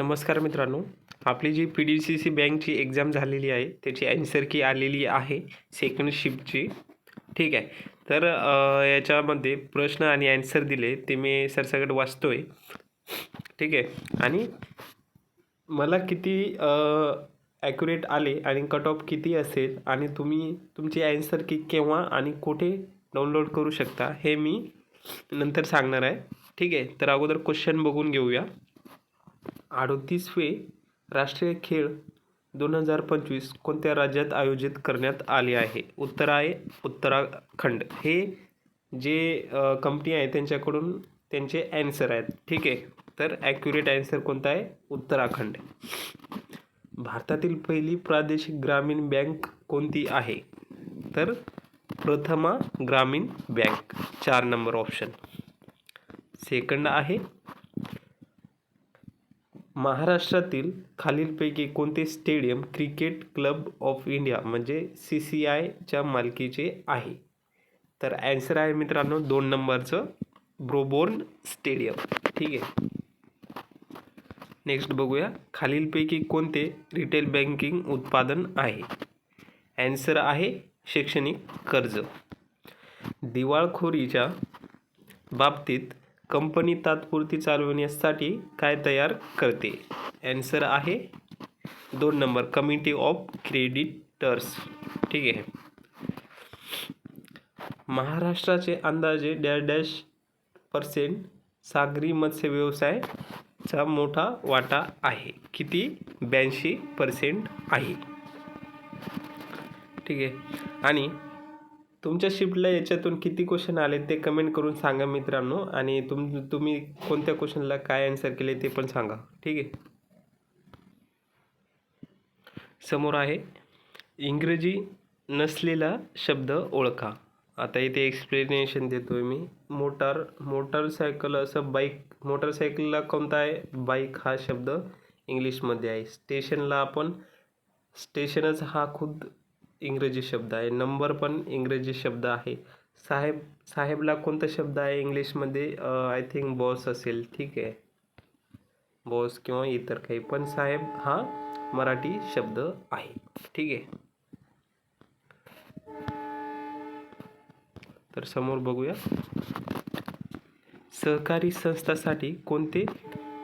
नमस्कार मित्रांनो आपली G P D C C बँकची एक्झाम झालेली आहे त्याची ॲन्सर की आलेली आहे सेकंड शिफ्टची ठीक आहे. तर याच्यामध्ये प्रश्न आणि ॲन्सर दिले ते मी सरसकट वाचतो आहे ठीक आहे. आणि मला किती ॲक्युरेट आले आणि कट ऑफ किती असेल आणि तुम्ही तुमची ॲन्सर की केव्हा आणि कुठे डाउनलोड करू शकता हे मी नंतर सांगणार आहे. ठीक आहे. तर अगोदर क्वेश्चन बघून घेऊया. अडतीसवे राष्ट्रीय खेळ दोन हजार पंचवीस कोणत्या राज्यात आयोजित करण्यात आले आहे? उत्तर आहे उत्तराखंड. हे जे कंपनी आहे त्यांच्याकडून त्यांचे ॲन्सर आहेत. ठीक आहे? तर ॲक्युरेट ॲन्सर कोणता आहे? उत्तराखंड. भारतातील पहिली प्रादेशिक ग्रामीण बँक कोणती आहे? तर प्रथमा ग्रामीण बँक चार नंबर ऑप्शन सेकंड आहे महाराष्ट्रातील खालीलपैकी कोणते stadium cricket club of India म्हणजे सी सी आयच्या मालकीचे आहे? तर ॲन्सर आहे मित्रांनो दोन नंबरचं ब्रोबोर्न स्टेडियम. ठीक आहे. नेक्स्ट बघूया. खालीलपैकी कोणते रिटेल बँकिंग उत्पादन आहे? ॲन्सर आहे शैक्षणिक कर्ज. दिवाळखोरीच्या बाबतीत कंपनी तात्पुरती चालवण्यासाठी काय तयार करते? ॲन्सर आहे दोन नंबर कमिटी ऑफ क्रेडिटर्स ठीक आहे. महाराष्ट्राचे अंदाजे डॅश डॅश पर्सेंट सागरी मत्स्य व्यवसायचा मोठा वाटा आहे. किती? ब्याऐंशी पर्सेंट आहे. ठीक आहे. आणि तुमच्या शिफ्टला याच्यातून किती क्वेश्चन आले ते कमेंट करून सांगा मित्रांनो. आणि तुम तुम्ही कोणत्या क्वेश्चनला काय आन्सर केले ते पण सांगा. ठीक आहे? समोर आहे. इंग्रजी नसलेला शब्द ओळखा. आता इथे एक्सप्लेनेशन देतो आहे मी. मोटार मोटारसायकल असं बाईक मोटारसायकलला कोणता आहे? बाईक हा शब्द इंग्लिशमध्ये आहे. स्टेशनला आपण स्टेशनच हा खुद इंग्रजी शब्द आहे. नंबर पण इंग्रजी शब्द आहे. साहेब साहेबला कोणता शब्द आहे इंग्लिशमध्ये? आय थिंक बॉस असेल. ठीक आहे. बॉस किंवा इतर काही. पण साहेब हा मराठी शब्द आहे. ठीक आहे. तर समोर बघूया. सहकारी संस्थासाठी कोणते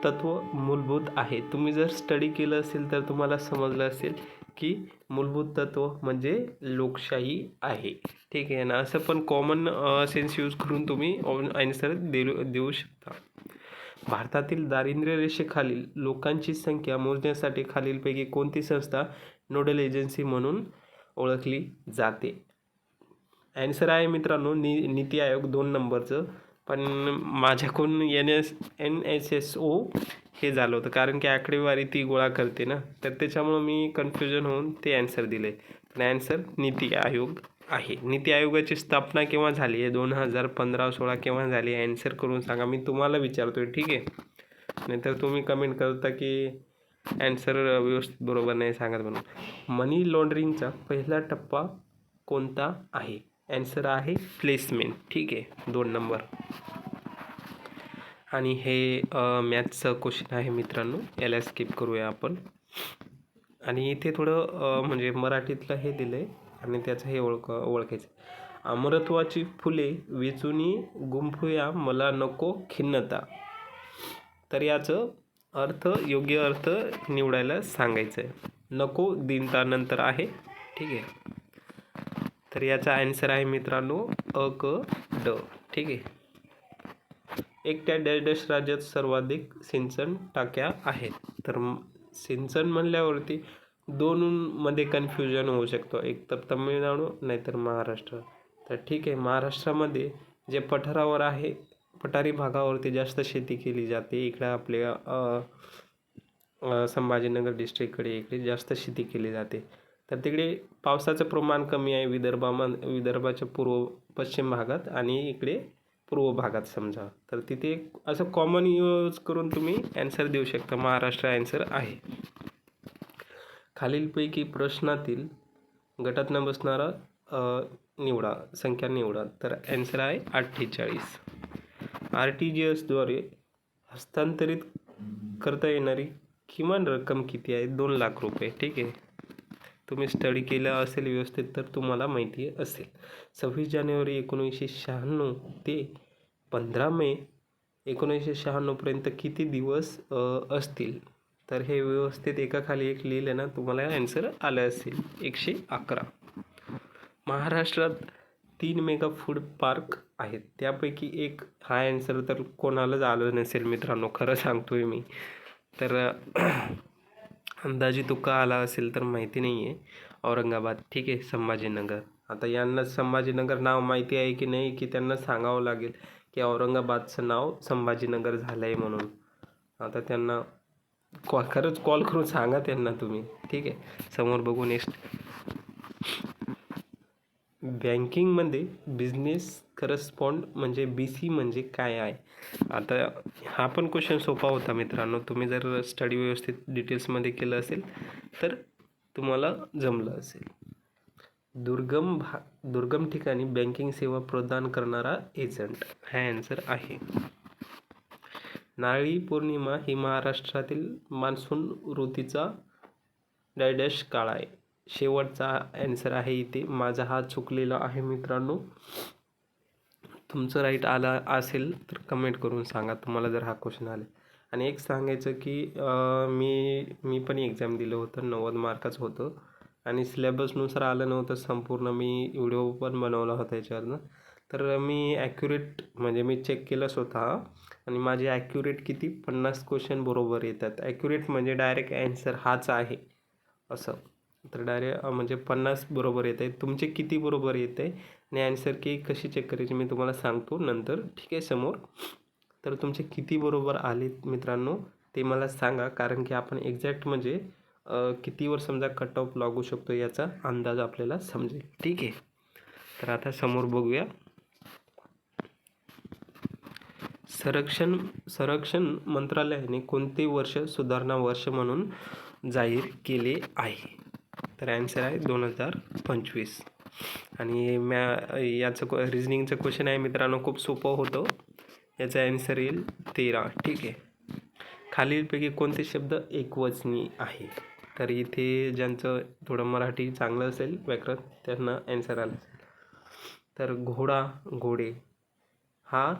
तत्व मूलभूत आहे? तुम्ही जर स्टडी केलं असेल तर तुम्हाला समजलं असेल. की मूलभूत तत्व म्हणजे लोकशाही आहे. ठीक आहे ना? असं पण कॉमन सेन्स यूज करून तुम्ही आन्सर देऊ देऊ शकता. भारतातील दारिद्र्य रेषेखालील लोकांची संख्या मोजण्यासाठी खालीलपैकी कोणती संस्था नोडल एजन्सी म्हणून ओळखली जाते? ॲन्सर आहे मित्रांनो नि नीती आयोग दोन नंबरचं. पण माझ्याकडून N S N S S O हे झालं होतं. कारण की आकडेवारी ती गोळा करते ना. तर त्याच्यामुळं मी कन्फ्युजन होऊन ते ॲन्सर दिले. पण ॲन्सर नीती आयोग आहे. नीती आयोगाची स्थापना केव्हा झाली आहे? दोन हजार पंधरा सोळा केव्हा झाली आहे? ॲन्सर करून सांगा. मी तुम्हाला विचारतो आहे ठीक आहे? नाहीतर तुम्ही कमेंट करता की ॲन्सर व्यवस्थित बरोबर नाही सांगत म्हणून. मनी लॉन्ड्रिंगचा पहिला टप्पा कोणता आहे? ॲन्सर आहे प्लेसमेंट ठीक आहे? दोन नंबर आणि हे मॅथ्सचं क्वेश्चन आहे मित्रांनो. याला स्किप करूया आपण. आणि इथे थोडं म्हणजे मराठीतलं हे दिलं आहे आणि त्याचं हे ओळख ओळखायचं अमरत्वाची फुले वेचुनी गुंफूया मला नको खिन्नता. तर याचं अर्थ योग्य अर्थ निवडायला सांगायचं आहे नको दिनतानंतर आहे. ठीक आहे. तर याचा ॲन्सर आहे मित्रांनो अ क ड. ठीक आहे. एकट्या डॅश डॅश राज्यात सर्वाधिक सिंचन टाक्या आहेत. तर सिंचन म्हणल्यावरती दोनमध्ये कन्फ्युजन होऊ शकतो. एक तर तमिळनाडू नाहीतर महाराष्ट्र. तर ठीक आहे महाराष्ट्रामध्ये जे पठारावर आहे पठारी भागावरती जास्त शेती केली जाते. इकडं आपल्या संभाजीनगर डिस्ट्रिक्टकडे इकडे जास्त शेती केली जाते. तर तिकडे पावसाचं प्रमाण कमी आहे विदर्भाम विदर्भाच्या पूर्व पश्चिम भागात आणि इकडे पूर्व भागात समजा. तर तिथे असं कॉमन यूज करून तुम्ही ॲन्सर देऊ शकता. महाराष्ट्र ॲन्सर आहे. खालीलपैकी प्रश्नातील गटात न बसणारा निवडा संख्या निवडा. तर ॲन्सर आहे अठ्ठेचाळीस. आर टी जी एसद्वारे हस्तांतरित करता येणारी किमान रक्कम किती आहे? दोन लाख रुपये. ठीक आहे? तुम्ही स्टडी केलं असेल व्यवस्थित तर तुम्हाला माहिती असेल. सव्वीस जानेवारी एकोणीसशे शहाण्णव ते पंधरा मे एकोणीसशे शहाण्णवपर्यंत किती दिवस असतील? तर हे व्यवस्थित एकाखाली एक लिहिलं ना तुम्हाला ॲन्सर आलं असेल. एकशे अकरा. महाराष्ट्रात तीन मेगा फूड पार्क आहेत. त्यापैकी एक हा ॲन्सर तर कोणालाच आलं नसेल मित्रांनो खरं सांगतोय मी. तर अंदाजे तुका आला असेल तर माहिती नाही आहे. औरंगाबाद ठीक आहे संभाजीनगर. आता यांना संभाजीनगर नाव माहिती आहे की नाही की त्यांना सांगावं लागेल की औरंगाबादचं नाव संभाजीनगर झालं आहे म्हणून. आता त्यांना कॉ खरंच कॉल करून सांगा त्यांना तुम्ही ठीक आहे. समोर बघू नेक्स्ट बँकिंगमध्ये बिझनेस करस्पॉन्ड म्हणजे बी सी म्हणजे काय आहे? आता हा पण क्वेश्चन सोपा होता मित्रांनो. तुम्ही जर स्टडी व्यवस्थित डिटेल्समध्ये केलं असेल तर तुम्हाला जमलं असेल. दुर्गम भा दुर्गम ठिकाणी बँकिंग सेवा प्रदान करणारा एजंट हा ॲन्सर आहे. नारळी पौर्णिमा ही महाराष्ट्रातील मान्सून ऋतूचा डायडॅश काळ आहे. शेवटचा ॲन्सर आहे इथे. माझा हा चुकलेला आहे मित्रांनो. तुमचं राईट आला असेल तर कमेंट करून सांगा. तुम्हाला जर हा क्वेश्चन आला. आणि एक सांगायचं की मी मी पण एक्झाम दिलं होतं नव्वद मार्काचं होतं. आणि सिलेबसनुसार आलं नव्हतं संपूर्ण. मी व्हिडिओ पण बनवला होता याच्यावरनं. तर मी ॲक्युरेट म्हणजे मी चेक केलं स्वतः. आणि माझे ॲक्युरेट किती? पन्नास क्वेश्चन बरोबर येतात. ॲक्युरेट म्हणजे डायरेक्ट ॲन्सर हाच आहे. असं. तर डायरेक्ट म्हणजे पन्नास बरोबर येत आहे तुमचे किती बरोबर येत आहे आणि ॲन्सर की कशी चेक करायची मी तुम्हाला सांगतो नंतर. ठीक आहे समोर. तर तुमचे किती बरोबर आले मित्रांनो ते मला सांगा. कारण की आपण एक्झॅक्ट म्हणजे कितीवर समजा कट ऑफ लागू शकतो याचा अंदाज आपल्याला समजेल. ठीक आहे. तर आता समोर बघूया. संरक्षण संरक्षण मंत्रालयाने कोणते वर्ष सुधारणा वर्ष म्हणून जाहीर केले आहे? तर ॲन्सर आहे दोन हजार पंचवीस. आणि मॅ याचं रिझनिंगचं क्वेश्चन आहे मित्रांनो खूप सोपं होतं. याचा ॲन्सर येईल तेरा. ठीक आहे. खालीलपैकी कोणते शब्द एकवचनी आहे? तर इथे ज्यांचं थोडं मराठी चांगलं असेल व्याकरण त्यांना ॲन्सर आलं. असेल तर घोडा घोडे. हा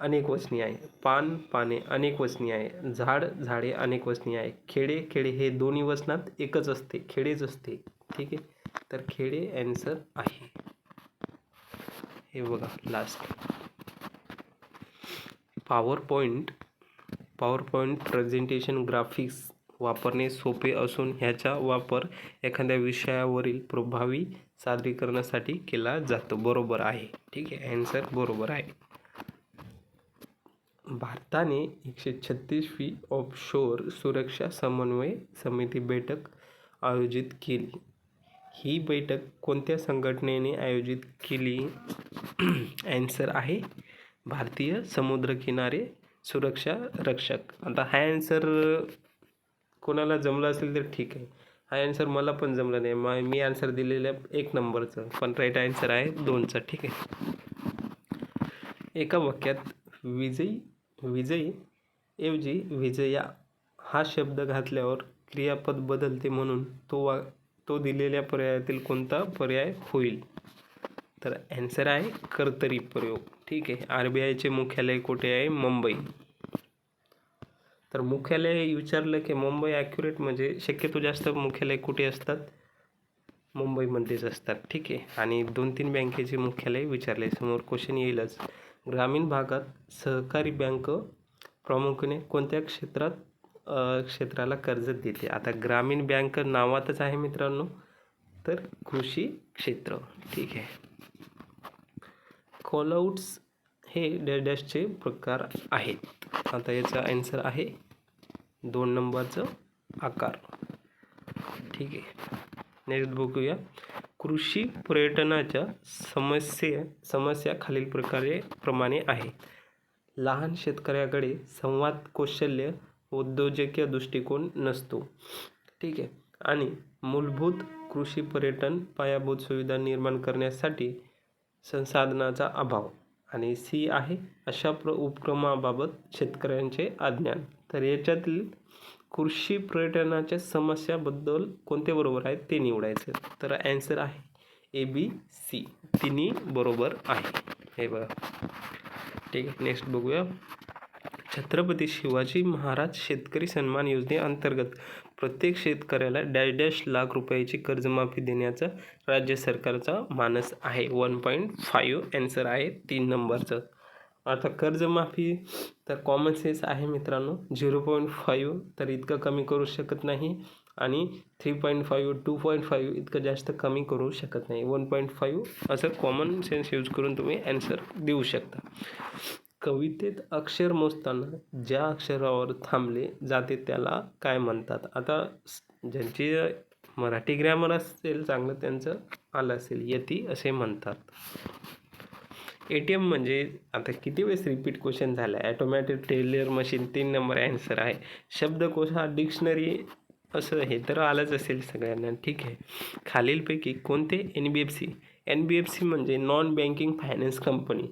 अनेक वचनी आहे. पान पाने अनेक वचनी आहे. झाड झाडे अनेक वचनी आहे. खेडे खेडे हे दोन्ही वचनात एकच असते. खेडेच असते. ठीक आहे. तर खेडे ॲन्सर आहे. हे बघा last PowerPoint PowerPoint presentation graphics वापरणे सोपे असून ह्याचा वापर एखाद्या विषयावरील प्रभावी सादरीकरणासाठी केला जातो. बरोबर आहे. ठीक आहे ॲन्सर बरोबर आहे. भारताने एकशे छत्तीसवी ऑफशोर सुरक्षा समन्वय समिती बैठक आयोजित केली. ही बैठक कोणत्या संघटनेने आयोजित केली? ॲन्सर आहे भारतीय समुद्रकिनारे सुरक्षा रक्षक. आता हा ॲन्सर कोणाला जमला असेल तर ठीक आहे. हा ॲन्सर मला पण जमला नाही. मा मी ॲन्सर दिलेलं एक नंबरचं पण राईट ॲन्सर आहे दोनचं. ठीक आहे. एका वाक्यात विजयी विजयी ऐवजी विजया हा शब्द घातल्यावर क्रियापद बदलते म्हणून तो वा तो दिलेल्या पर्यायातील कोणता पर्याय होईल? तर ॲन्सर आहे कर्तरी प्रयोग. ठीक आहे. आर बी आयचे मुख्यालय कुठे आहे? मुंबई. तर मुख्यालय विचारलं की मुंबई ॲक्युरेट म्हणजे शक्यतो जास्त मुख्यालय कुठे असतात? मुंबईमध्येच असतात. ठीक आहे. आणि दोन तीन बँकेचे मुख्यालय विचारले. समोर क्वेश्चन येईलच. ग्रामीण भागात सहकारी बँक प्रामुख्याने कोणत्या क्षेत्रात क्षेत्राला कर्ज देते. आता ग्रामीण बँक नावातच आहे मित्रांनो. तर कृषी क्षेत्र. ठीक आहे. कॉलआउट्स हे डॅशचे प्रकार आहेत. आता याचा ॲन्सर आहे दोन नंबरचं आकार. ठीक आहे. नेक्स्ट बघूया. कृषी पर्यटनाच्या समस्या समस्या खालील प्रकारे प्रमाणे आहे. लहान शेतकऱ्याकडे संवाद कौशल्य उद्योजकीय दृष्टिकोन नसतो. ठीक आहे. आणि मूलभूत कृषी पर्यटन पायाभूत सुविधा निर्माण करण्यासाठी संसाधनाचा अभाव. आणि सी आहे अशा प्र उपक्रमाबाबत शेतकऱ्यांचे अज्ञान. तर याच्यातील कृषी पर्यटनाच्या समस्याबद्दल कोणते बरोबर आहेत ते निवडायचं. तर ॲन्सर आहे ए बी सी तिन्ही बरोबर आहे. हे बघा. ठीक आहे. नेक्स्ट बघूया. छत्रपती शिवाजी महाराज शेतकरी सन्मान योजनेअंतर्गत प्रत्येक शेतकऱ्याला डॅश डॅश लाख रुपयाची कर्जमाफी देण्याचा राज्य सरकारचा मानस आहे. वन पॉईंट फाईव्ह ॲन्सर आहे तीन नंबरचं. आता कर्जमाफी तर कॉमन सेन्स आहे मित्रांनो. झिरो पॉईंट फाईव्ह तर इतकं कमी करू शकत नाही आणि three point five two point five इतकं जास्त कमी करू शकत नाही. वन पॉईंट फाईव्ह असं कॉमन सेन्स यूज करून तुम्ही ॲन्सर देऊ शकता. कवितेत अक्षर मोजताना ज्या अक्षरावर थांबले जाते त्याला काय म्हणतात? आता ज्यांचे ज्यांची मराठी ग्रॅमर असेल चांगलं त्यांचं आलं असेल यती असे म्हणतात. ए टी एम म्हणजे आता किती वेळेस रिपीट क्वेश्चन झाला आहे ॲटोमॅटिक टेलर मशीन तीन नंबर ॲन्सर आहे. शब्दकोश हा डिक्शनरी असं हे तर आलंच असेल सगळ्यांना. ठीक आहे. खालीलपैकी कोणते N B F C N B F C म्हणजे नॉन बँकिंग फायनान्स कंपनी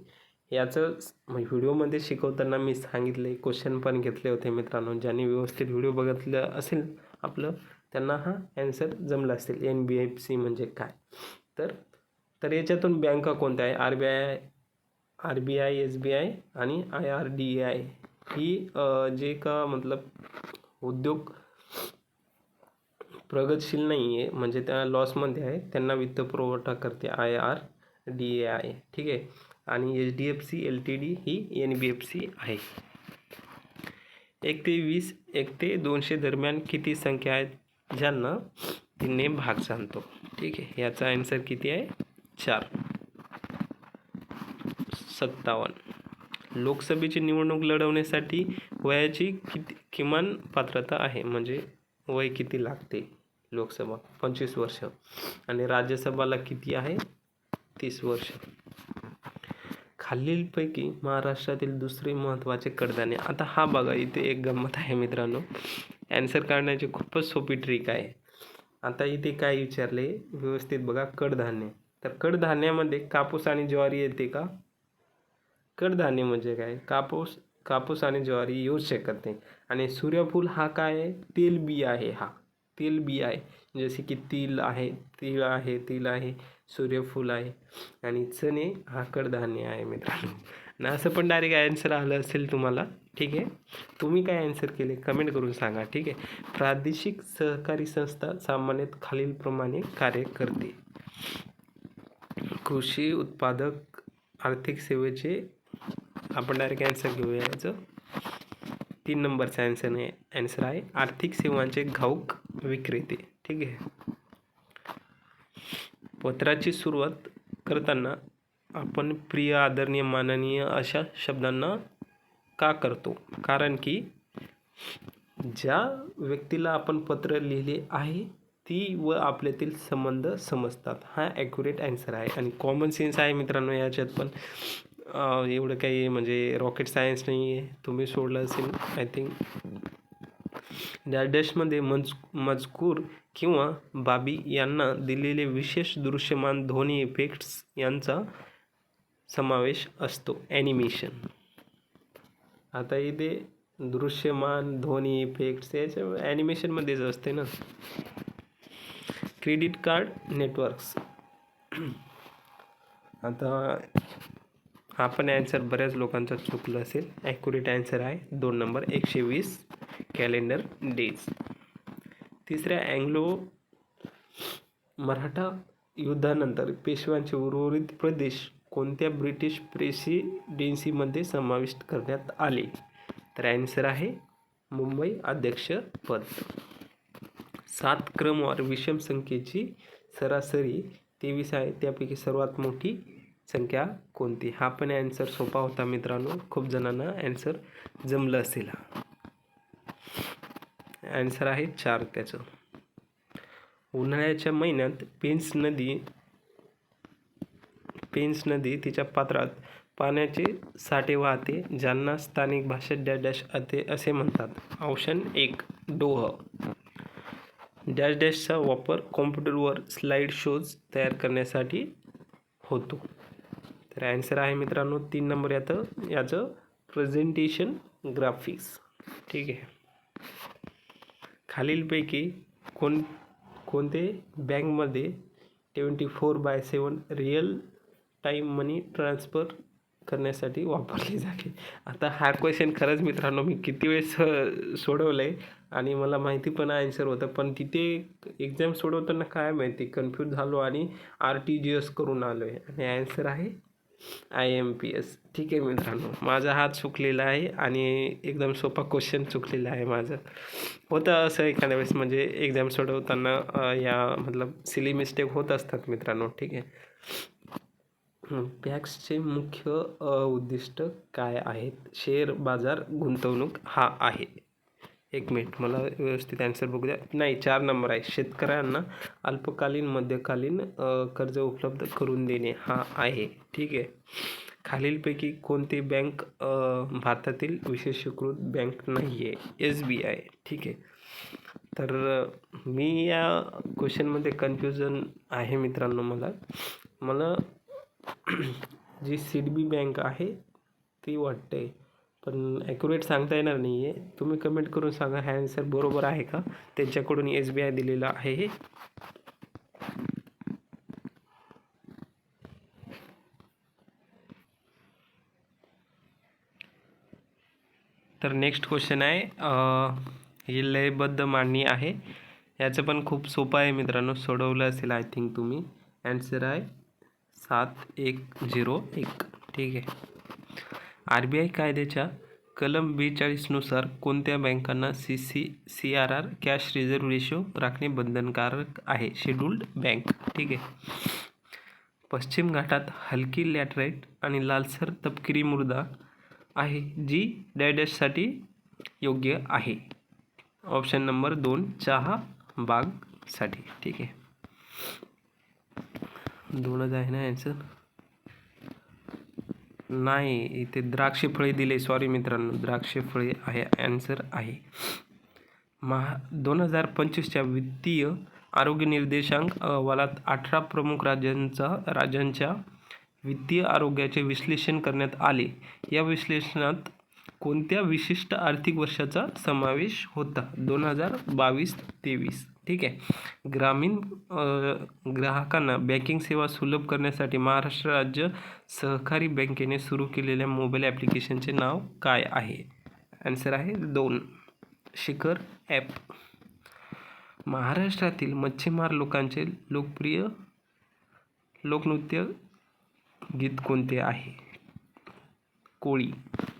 याचं व्हिडिओमध्ये शिकवताना मी सांगितले क्वेश्चन पण घेतले होते मित्रांनो. ज्यांनी व्यवस्थित व्हिडिओ बघितलं असेल आपलं त्यांना हा ॲन्सर जमला असेल. एन बी एफ सी म्हणजे काय? तर तर याच्यातून बँका कोणत्या आहे? R B I R B I S B I आणि आय आर डी आय ही जे का मतलब उद्योग प्रगतशील नाही आहे म्हणजे त्या लॉसमध्ये आहे त्यांना वित्त पुरवठा करते I R D A I ठीक आहे? आणि H D F C L T D ही एन बी एफ सी आहे. एक ते वीस एक ते दोनशे दरम्यान किती संख्या आहेत ज्यांना तिने भाग सांगतो. ठीक आहे याचा आन्सर किती आहे? चार. सत्तावन्न. लोकसभेची निवडणूक लढवण्यासाठी वयाची किती किमान पात्रता आहे? म्हणजे वय किती लागते लोकसभा? पंचवीस वर्ष. आणि राज्यसभाला किती आहे? तीस वर्ष. खालीलपैकी महाराष्ट्रातील दुसरे महत्त्वाचे कडधान्य. आता हा बघा इथे एक गंमत आहे मित्रांनो. ॲन्सर काढण्याची खूपच सोपी ट्रिक आहे. आता इथे काय विचारले? व्यवस्थित बघा कडधान्य. तर कडधान्यामध्ये कापूस आणि ज्वारी येते का? कडधान्य म्हणजे काय? कापूस कापूस आणि ज्वारी येऊ शकत नाही. आणि सूर्यफूल हा काय आहे? तेलबी आहे हा. तेलबी आहे. जसे की तिल आहे तिळ आहे तिल आहे सूर्यफूल आहे आणि चणे हा कडधान्य आहे मित्रांनो. ना असं पण डायरेक्ट ॲन्सर आलं असेल तुम्हाला ठीक आहे? तुम्ही काय ॲन्सर केले कमेंट करून सांगा ठीक आहे? प्रादेशिक सहकारी संस्था सामान्यतः खालीलप्रमाणे कार्य करते. कृषी उत्पादक आर्थिक सेवेचे आपण डायरेक्ट ॲन्सर घेऊया याचं. तीन नंबरचा ॲन्सर आहे. ॲन्सर आहे आर्थिक सेवांचे घाऊक विक्रेते. ठीक आहे. पत्राची सुरुवात करताना आपण प्रिय आदरणीय माननीय अशा शब्दांना का करतो? कारण की ज्या व्यक्तीला आपण पत्र लिहिले आहे ती व आपल्यातील संबंध समजतात. हा ॲक्युरेट ॲन्सर आहे. आणि कॉमन सेन्स आहे मित्रांनो याच्यात पण. एवढं काही म्हणजे रॉकेट सायन्स नाही आहे तुम्ही सोडलं असेल आय थिंक डॅश डॅशमध्ये मज मजकूर किंवा बाबी यांना दिलेले विशेष दृश्यमान ध्वनी इफेक्ट्स यांचा समावेश असतो. ॲनिमेशन आता इथे दृश्यमान ध्वनी इफेक्ट्स याच्या ॲनिमेशनमध्येच असते ना. क्रेडिट कार्ड नेटवर्क्स आता हा पण ॲन्सर बऱ्याच लोकांचा चुकलं असेल. ॲक्युरेट ॲन्सर आहे. दोन नंबर एकशे वीस कॅलेंडर डेज तिसऱ्या अँग्लो मराठा युद्धानंतर पेशव्यांचे उर्वरित प्रदेश कोणत्या ब्रिटिश प्रेसिडेन्सीमध्ये समाविष्ट करण्यात आले? तर ॲन्सर आहे मुंबई अध्यक्षपद सात क्रमवार विषम संख्येची सरासरी तेवीस आहे. त्यापैकी सर्वात मोठी संख्या कोणती? हा पण ॲन्सर सोपा होता मित्रांनो. खूप जणांना ॲन्सर जमलं असेल हा. ॲन्सर आहे चार त्याचं. उन्हाळ्याच्या महिन्यात पेन्स नदी पेन्स नदी तिच्या पात्रात पाण्याचे साठे वाहते ज्यांना स्थानिक भाषेत डॅश डॅश असे असे म्हणतात. ऑप्शन एक डोह. डॅश डॅशचा वापर कॉम्प्युटरवर स्लाईड शोज तयार करण्यासाठी होतो. तर ॲन्सर आहे मित्रांनो तीन नंबर याचं याचं प्रेझेंटेशन ग्राफिक्स ठीक आहे. खालीलपैकी कोण कोणते बँकमध्ये twenty four by seven real time money transfer करण्यासाठी वापरली जाते? आता हा क्वेश्चन खरंच मित्रांनो मी किती वेळेस सोडवलं आहे आणि मला माहिती पण आन्सर होतं पण तिथे एक्झाम सोडवताना काय माहिती कन्फ्यूज झालो आणि आर टी जी एस करून आलो आहे आणि ॲन्सर आहे आय एम पी एस. ठीक आहे मित्रांनो माझा हात चुकलेला आहे आणि एकदम सोपा क्वेश्चन चुकलेला आहे माझं. होतं असं एखाद्या वेळेस म्हणजे एक्झाम सोडवताना या मतलब सिली मिस्टेक होत असतात मित्रांनो ठीक आहे. पॅक्सचे मुख्य उद्दिष्ट काय आहेत? शेअर बाजार गुंतवणूक हा आहे. एक मिनिट मला व्यवस्थित ॲन्सर बघू द्या. नाही चार नंबर आहे शेतकऱ्यांना अल्पकालीन मध्यकालीन कर्ज उपलब्ध करून देणे हा आहे. ठीक आहे? खालीलपैकी कोणती बँक भारतातील विशेषीकृत बँक नाही आहे एस बी आय ठीक आहे? तर मी या क्वेश्चनमध्ये कन्फ्युजन आहे मित्रांनो मला. मला जी सी डी बँक आहे ती वाटते पण ॲक्युरेट सांगता येणार नाही आहे तुम्ही कमेंट करून सांगा हा आन्सर बरोबर आहे का? त्यांच्याकडून एस बी आय दिलेलं आहे हे. तर नेक्स्ट क्वेश्चन आहे हे ही लयबद्ध मांडणी आहे. याचं पण खूप सोपं आहे मित्रांनो सोडवलं असेल आय थिंक तुम्ही. ॲन्सर आहे सात एक झिरो एक. ठीक आहे. आर बी आय कायद्याच्या कलम बेचाळीसनुसार कोणत्या बँकांना C C C R R cash reserve ratio राखणे बंधनकारक आहे? Scheduled bank. ठीक आहे. पश्चिम घाटात हलकी लॅटराईट आणि लालसर तपकिरी मृदा आहे जी डॅडॅशसाठी योग्य आहे. ऑप्शन नंबर दोन चहा बागसाठी. ठीक आहे. दोनच आहे ना ॲन्सर नाही इथे द्राक्षे फळे दिले. सॉरी मित्रांनो द्राक्षे फळे आहे ॲन्सर आहे. महा दोन हजार पंचवीसच्या वित्तीय आरोग्य निर्देशांक अहवालात अठरा प्रमुख राज्यांचा राज्यांच्या वित्तीय आरोग्याचे विश्लेषण करण्यात आले. या विश्लेषणात कोणत्या विशिष्ट आर्थिक वर्षाचा समावेश होता? दोन हजार बावीस तेवीस. ठीक आहे. ग्रामीण ग्राहकांना बँकिंग सेवा सुलभ करण्यासाठी महाराष्ट्र राज्य सहकारी बँकेने सुरू केलेल्या मोबाईल ॲप्लिकेशनचे नाव काय आहे? आन्सर आहे दोन. शिखर ॲप. महाराष्ट्रातील मच्छीमार लोकांचे लोकप्रिय लोकनृत्य गीत कोणते आहे? कोळी.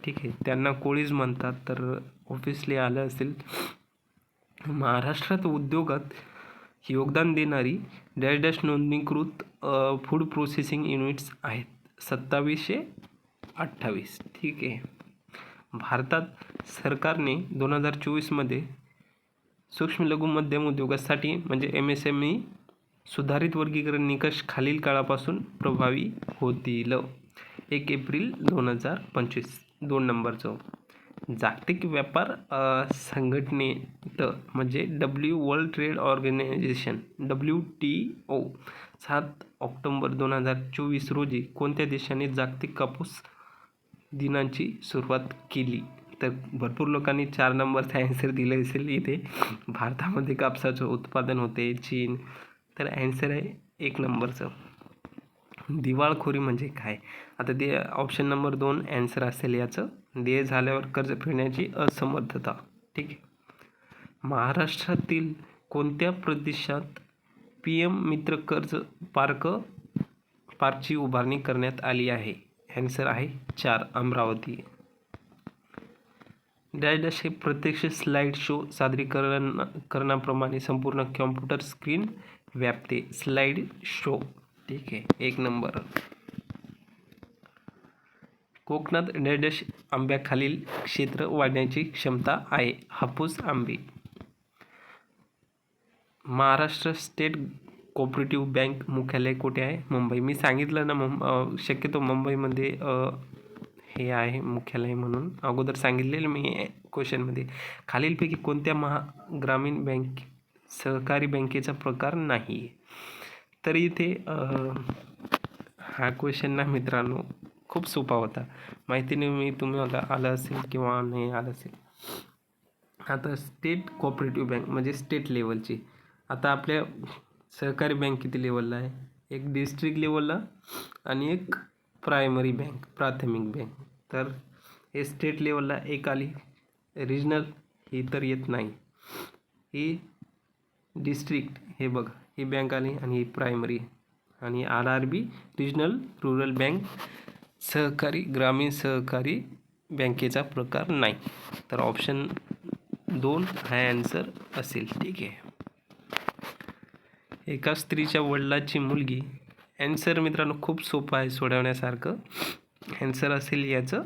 ठीक आहे. त्यांना कोळीच म्हणतात तर ऑफिसली आलं असेल. महाराष्ट्रात उद्योगात योगदान देणारी डॅश डॅश नोंदणीकृत फूड प्रोसेसिंग युनिट्स आहेत. सत्तावीसशे अठ्ठावीस. ठीक आहे. भारतात सरकारने दोन हजार चोवीसमध्ये सूक्ष्म लघु मध्यम उद्योगासाठी म्हणजे एम एस एम ई सुधारित वर्गीकरण निकष खालील काळापासून प्रभावी होतील. एक एप्रिल दोन हजार पंचवीस. दोन नंबरचं. जागतिक व्यापार संघटनेत म्हणजे W world trade organization W T O सात ऑक्टोंबर दोन हजार चोवीस रोजी कोणत्या देशाने जागतिक कापूस दिनांची सुरुवात केली? तर भरपूर लोकांनी चार नंबरचा ॲन्सर दिले असेल इथे. भारतामध्ये कापसाचं उत्पादन होते चीन. तर ॲन्सर आहे एक नंबरचं दिवाळखोरी म्हणजे काय? आता ते ऑप्शन नंबर दोन ॲन्सर असेल याचं. देय झाल्यावर कर्ज फेडण्याची असमर्थता. ठीक आहे? महाराष्ट्रातील कोणत्या प्रदेशात पी एम मित्र कर्ज पार्क पार्कची उभारणी करण्यात आली आहे? ॲन्सर आहे चार अमरावती. डॅश डॅश हे प्रत्यक्ष स्लाईड शो सादरीकरण करण्याप्रमाणे संपूर्ण कॉम्प्युटर स्क्रीन व्यापते. स्लाईड शो ठीक आहे एक नंबर. कोकणात निर्देश आंब्याखालील क्षेत्र वाढण्याची क्षमता आहे हापूस आंबे. महाराष्ट्र स्टेट कोऑपरेटिव्ह बँक मुख्यालय कुठे आहे? मुंबई. मी सांगितलं ना मुं शक्यतो मुंबईमध्ये हे आहे मुख्यालय म्हणून. अगोदर सांगितलेलं मी क्वेश्चनमध्ये. खालीलपैकी कोणत्या महा ग्रामीण बँक सहकारी बँकेचा प्रकार नाही? आहे तर इथे हा क्वेश्चन ना मित्रांनो खूप सोपा होता. माहिती नाही मी तुम्हाला आलं असेल किंवा नाही आलं असेल. आता स्टेट कोऑपरेटिव्ह बँक म्हणजे स्टेट लेवलची आता आपल्या सहकारी बँक किती लेवलला आहे? एक डिस्ट्रिक्ट लेवलला आणि एक प्रायमरी बँक प्राथमिक बँक तर हे स्टेट लेवलला एक आली. रिजनल ही तर येत नाही. ही डिस्ट्रिक्ट हे बघ. ही बँक आली आणि ही प्रायमरी आणि R R B regional rural bank सहकारी ग्रामीण सहकारी बँकेचा प्रकार नाही. तर ऑप्शन दोन हा ॲन्सर असेल. ठीक आहे. एका स्त्रीच्या वडिलाची मुलगी. ॲन्सर मित्रांनो खूप सोपं आहे सोडवण्यासारखं. ॲन्सर असेल याचं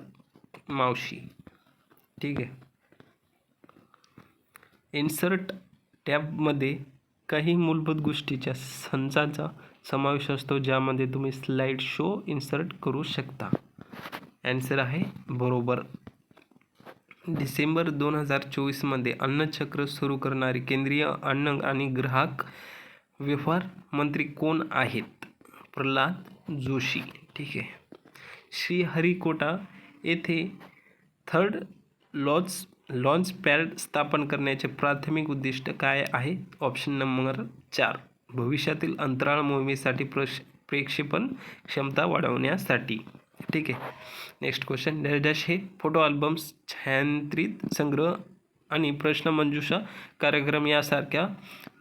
मावशी. ठीक आहे. इन्सर्ट टॅबमध्ये काही मूलभूत गोष्टीच्या संचाचा समावेश असतो ज्यामध्ये तुम्ही स्लाईड शो इन्सर्ट करू शकता. ॲन्सर आहे बरोबर. डिसेंबर दोन हजार चोवीसमध्ये अन्नचक्र सुरू करणारे केंद्रीय अन्न आणि ग्राहक व्यवहार मंत्री कोण आहेत? प्रल्हाद जोशी. ठीक आहे. श्रीहरिकोटा येथे थर्ड लॉज लॉन्च पॅड स्थापन करण्याचे प्राथमिक उद्दिष्ट काय आहे? ऑप्शन नंबर चार. भविष्यातील अंतराळ मोहिमेसाठी प्रश प्रेक्षेपण क्षमता वाढवण्यासाठी. ठीक आहे. नेक्स्ट क्वेश्चन डॅश हे फोटो अल्बम्स छायांत्रित संग्रह आणि प्रश्नमंजुषा कार्यक्रम यासारख्या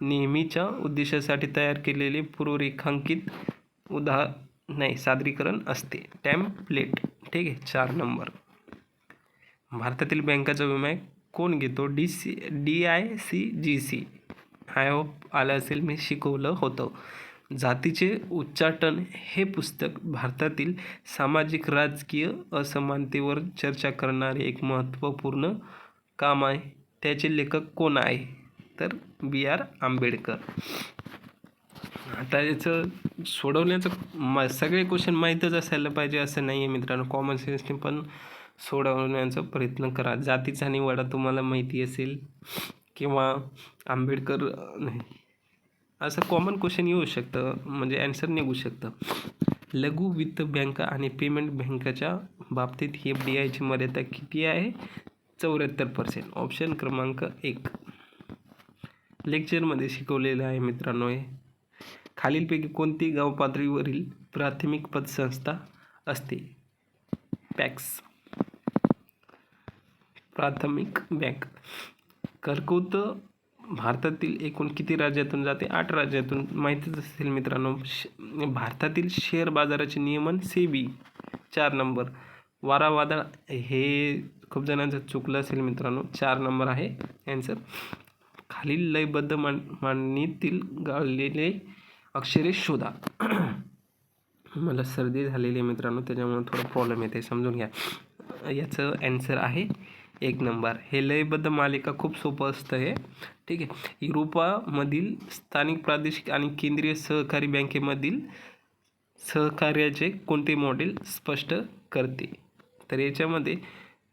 नेहमीच्या उद्देशासाठी तयार केलेले पूर्वरेखांकित उदाह नाही सादरीकरण असते. टॅम्पलेट ठीक आहे. चार नंबर. भारतातील बँकाचा विमा कोण घेतो? D C D I C G C I hope आलं असेल मी शिकवलं होतं. जातीचे उच्चाटन हे पुस्तक भारतातील सामाजिक राजकीय असमानतेवर चर्चा करणारे एक महत्त्वपूर्ण काम आहे. त्याचे लेखक कोण आहे? तर बी आर आंबेडकर. आता याचं सोडवण्याचं मा सगळे क्वेश्चन माहीतच असायला पाहिजे असं नाही आहे मित्रांनो कॉमन सेन्सने पण सोडवण्याचा प्रयत्न करा. जातीचा निवाडा तुम्हाला माहिती असेल किंवा आंबेडकर नाही. असं कॉमन क्वेश्चन येऊ शकतं म्हणजे ॲन्सर निघू शकतं. लघु वित्त बँका आणि पेमेंट बँकाच्या बाबतीत एफ डी आयची मर्यादा किती आहे? चौऱ्याहत्तर पर्सेंट ऑप्शन क्रमांक एक. लेक्चरमध्ये शिकवलेलं आहे मित्रांनो हे. खालीलपैकी कोणती गाव पातळीवरील प्राथमिक पतसंस्था असते? पॅक्स प्राथमिक बँक. कर्कवत भारतातील एकूण किती राज्यातून जाते? आठ राज्यातून. माहितीच असेल मित्रांनो श भारतातील शेअर बाजाराचे नियमन सेबी. चार नंबर. वारा वादळ हे खूप जणांचं चुकलं असेल मित्रांनो. चार नंबर आहे ॲन्सर खालील लयबद्ध मान मांडणीतील गाळलेले अक्षरे शोधा. मला सर्दी झालेली आहे मित्रांनो त्याच्यामुळे थोडं प्रॉब्लेम येते समजून घ्या. याचं ॲन्सर आहे एक नंबर. हे लयबद्ध मालिका खूप सोपं असतं हे. ठीक आहे. युरोपामधील स्थानिक प्रादेशिक आणि केंद्रीय सहकारी बँकेमधील सहकार्याचे कोणते मॉडेल स्पष्ट करते? तर याच्यामध्ये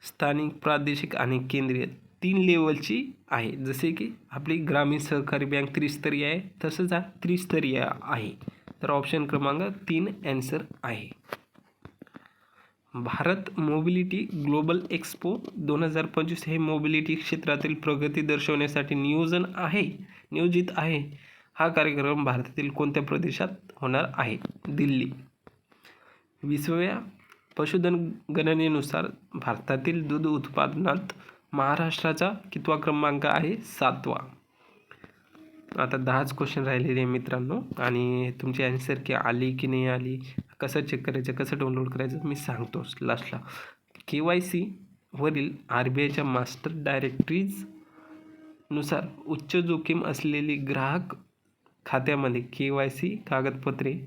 स्थानिक प्रादेशिक आणि केंद्रीय तीन लेवलची आहे. जसे की आपली ग्रामीण सहकारी बँक त्रिस्तरीय आहे तसंच हा त्रिस्तरीय आहे. तर ऑप्शन क्रमांक तीन ॲन्सर आहे. भारत मोबिलिटी ग्लोबल एक्सपो दोन हजार पंचवीस हे मोबिलिटी क्षेत्रातील प्रगती दर्शवण्यासाठी नियोजन आहे नियोजित आहे. हा कार्यक्रम भारतातील कोणत्या प्रदेशात होणार आहे? दिल्ली. विसव्या पशुधन गणनेनुसार भारतातील दूध उत्पादनात महाराष्ट्राचा कितवा क्रमांक आहे? सातवा. आता दहाच क्वेश्चन राहिलेले आहे मित्रांनो. आणि तुमची ॲन्सर की आली की नाही आली? कसं चेक करायचं कसं डाउनलोड करायचं मी सांगतो लास्टला के वाय सी वरील आर बी आयच्या मास्टर डायरेक्टरीजनुसार उच्च जोखीम असलेली ग्राहक खात्यामध्ये के वाय सी कागदपत्रे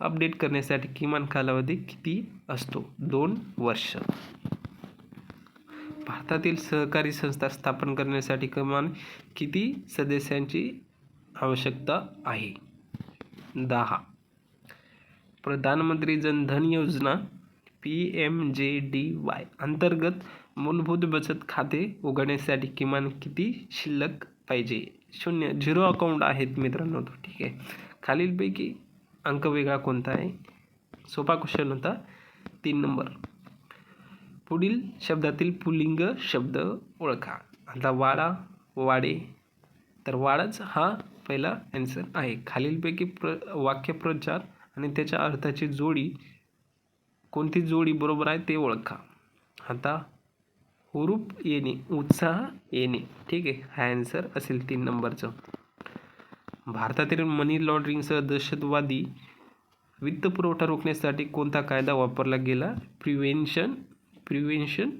अपडेट करण्यासाठी किमान कालावधी किती असतो? दोन वर्ष. भारतातील सहकारी संस्था स्थापन करण्यासाठी किमान किती सदस्यांची आवश्यकता आहे? दहा. Pradhan Mantri Jan Dhan Yojana P M J D Y अंतर्गत मूलभूत बचत खाते उघडण्यासाठी किमान किती शिल्लक पाहिजे? शून्य झिरो अकाउंट आहेत मित्रांनो तो ठीक आहे. खालीलपैकी अंक वेगळा कोणता आहे? सोपा क्वेश्चन होता. तीन नंबर. पुढील शब्दातील पुलिंग शब्द ओळखा. आता वाडा वाडे. तर वाडाच हा पहिला ॲन्सर आहे. खालीलपैकी प्र वाक्यप्रचार आणि त्याच्या अर्थाची जोडी कोणती जोडी बरोबर आहे ते ओळखा. आता हुरूप येणे उत्साह येणे. ठीक आहे हा ॲन्सर असेल तीन नंबरचं. भारतातील मनी लॉन्ड्रिंगसह दहशतवादी वित्तपुरवठा रोखण्यासाठी कोणता कायदा वापरला गेला? Prevention prevention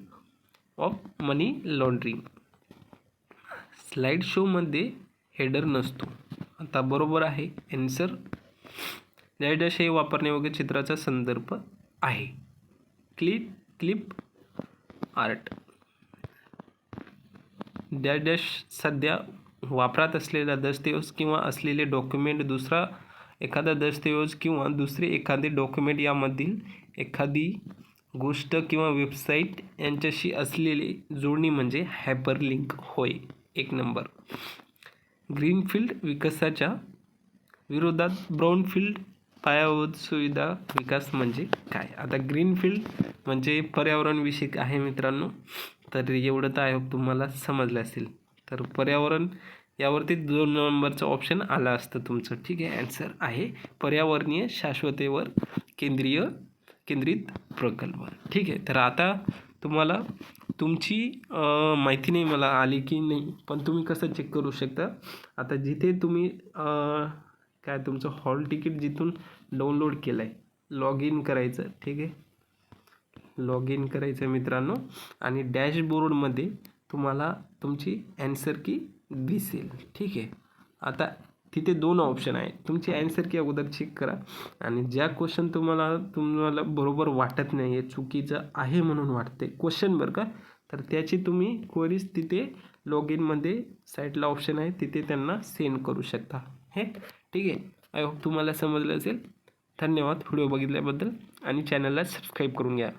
of money laundering slide शोमध्ये हेडर नसतो. आता बरोबर आहे ॲन्सर डॅश हे वापरण्यायोग्य चित्राचा संदर्भ आहे. Clip clip art. Dash dash सध्या वापरात असलेला दस्तऐवज किंवा असलेले डॉक्युमेंट दुसरा एखादा दस्तऐवज किंवा दुसरे एखादे डॉक्युमेंट यामधील एखादी गोष्ट किंवा वेबसाईट यांच्याशी असलेली जोडणी म्हणजे हायपरलिंक होय. एक नंबर. ग्रीनफील्ड विकासाच्या विरोधात ब्राऊनफील्ड पायाभूत सुविधा विकास म्हणजे काय? आता ग्रीनफील्ड म्हणजे पर्यावरणविषयक आहे मित्रांनो. तर एवढं तर आय होप तुम्हाला समजलं असेल. तर पर्यावरण यावरती दोन नंबरचं ऑप्शन आलं असतं तुमचं. ठीक आहे ॲन्सर आहे पर्यावरणीय शाश्वतेवर केंद्रीय केंद्रित प्रकल्प. ठीक आहे तर आता तुम्हाला तुमची माहिती नाही मला आली की नाही पण तुम्ही कसं चेक करू शकता? आता जिथे तुम्ही काय तुमचं हॉल तिकीट जिथून डाउनलोड केलं आहे लॉग इन करायचं ठीक आहे? लॉग इन करायचं मित्रांनो. आणि डॅशबोर्डमध्ये तुम्हाला तुमची ॲन्सर की दिसेल ठीक आहे? आता तिथे दोन ऑप्शन आहे तुमची ॲन्सर की अगोदर चेक करा. आणि ज्या क्वेश्चन तुम्हाला तुम्हाला बरोबर वाटत नाही आहे चुकीचं आहे म्हणून वाटते क्वेश्चन बरं का? तर त्याची तुम्ही क्वेरीज तिथे लॉग इनमध्ये साईटला ऑप्शन आहे तिथे त्यांना सेंड करू शकता. हे? ठीक आहे. आय होप तुम्हाला समजलं असेल. धन्यवाद. व्हिडिओ बघितल्याबद्दल. आणि चॅनलला सबस्क्राईब करून घ्या.